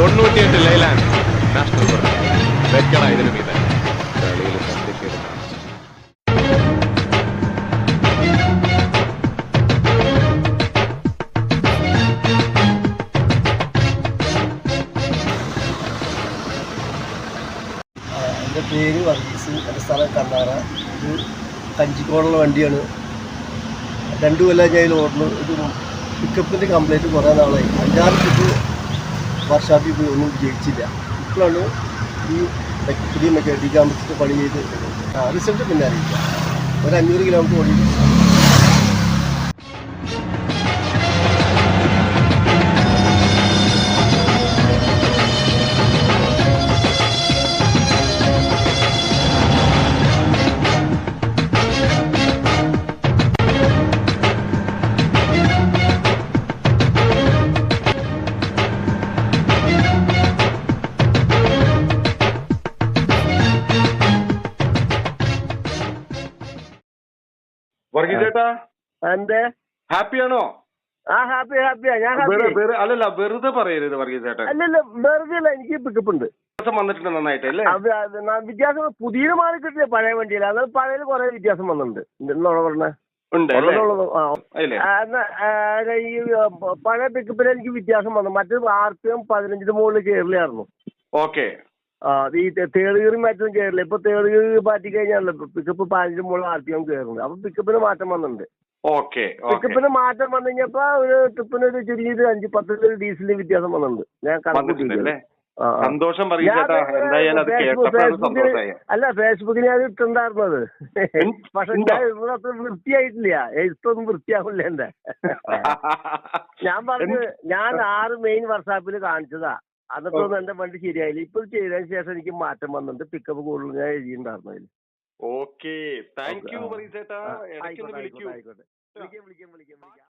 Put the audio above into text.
തൊണ്ണൂറ്റിയെട്ട് Leyland national വെക്കണ ഇതിനു മീതെ. കളിയിൽ എന്റെ പേര് വർഗീസ് എന്റെ സ്ഥലം കണ്ണാറ ഇത് കഞ്ചിക്കോടുള്ള വണ്ടിയാണ്. രണ്ടു കൊല്ലം ഞാൻ ഓടുന്നു. ഇത് പിക്കപ്പിന്റെ കംപ്ലൈന്റ് കുറേ നാളായി. അഞ്ചാറ് ട്രിപ്പ് വർഷാപ്പിൽ പോയി ഒന്നും ജയിച്ചില്ല. ഇപ്പോഴാണ് ഈ പുതിയ മെക്കാനിക് കാമ്പസിന്റെ പണി ചെയ്ത് റിസൾട്ട് പിന്നെ അറിയിക്കാം ഒരു അഞ്ഞൂറ് കിലോമീറ്റർ ഓടി ചേട്ടാ? എന്തേ? ഹാപ്പിയാണോ? ആ ഹാപ്പി ഹാപ്പിയാ. ഞാൻ അല്ലല്ല വെറുതെ പറയരുത് വർഗീസ് ചേട്ടൻ അല്ലല്ല വെറുതെ അല്ല എനിക്ക് പിക്കപ്പ് ഉണ്ട് വന്നിട്ടുണ്ട് നന്നായിട്ട് അല്ലേ? വ്യത്യാസം പുതിയ മാറി കിട്ടില്ല പഴയ വണ്ടിയിൽ. അത് പഴയത് കുറെ വ്യത്യാസം വന്നിട്ടുണ്ട്. എന്നുള്ള ഈ പഴയ പിക്കപ്പിൽ എനിക്ക് വ്യത്യാസം വന്നു. മറ്റേ ആർ പി എം പതിനഞ്ചിന് മുകളിൽ കയറില്ലായിരുന്നു ഓക്കെ. ആ ഈ ഈ തേളുകീറി മാറ്റൊന്നും കയറില്ല ഇപ്പൊ തേളുകീറി മാറ്റി കഴിഞ്ഞാണല്ലോ. പിക്കപ്പ് പതിനഞ്ചിന് മുകളിൽ ആർ പി എം കയറുന്നത് അപ്പൊ പിക്കപ്പിന് മാറ്റം വന്നിട്ടുണ്ട്. ഓക്കെ പിക്കപ്പിന് മാറ്റം വന്നു കഴിഞ്ഞപ്പോ ഒരു ട്രിപ്പിന് ഒരു ചെറിയൊരു അഞ്ച് പത്ത് ഡീസലിന് വ്യത്യാസം വന്നിട്ടുണ്ട്. ഞാൻ ആ. സന്തോഷം അല്ല ഫേസ്ബുക്കിൽ ഞാൻ ഇട്ടുണ്ടായിരുന്നത് അത് പക്ഷെ? ഞാൻ അത്ര വൃത്തിയായിട്ടില്ല. എഴുത്തൊന്നും വൃത്തിയാവില്ല എന്റെ ഞാൻ പറഞ്ഞു ഞാൻ ആറ് മെയിൻ വർഷാപ്പിൽ കാണിച്ചതാ. അതൊന്നും എന്റെ വണ്ടി ശരിയായില്ല. ഇപ്പൊ ചെയ്തതിന് ശേഷം എനിക്ക് മാറ്റം വന്നിട്ട് പിക്കപ്പ് കൂടുതൽ ഞാൻ എഴുതിയിട്ടുണ്ടായിരുന്നു അതിൽ. ഓക്കെ. താങ്ക് യു വിളിക്കാം വിളിക്കാം വിളിക്കാം.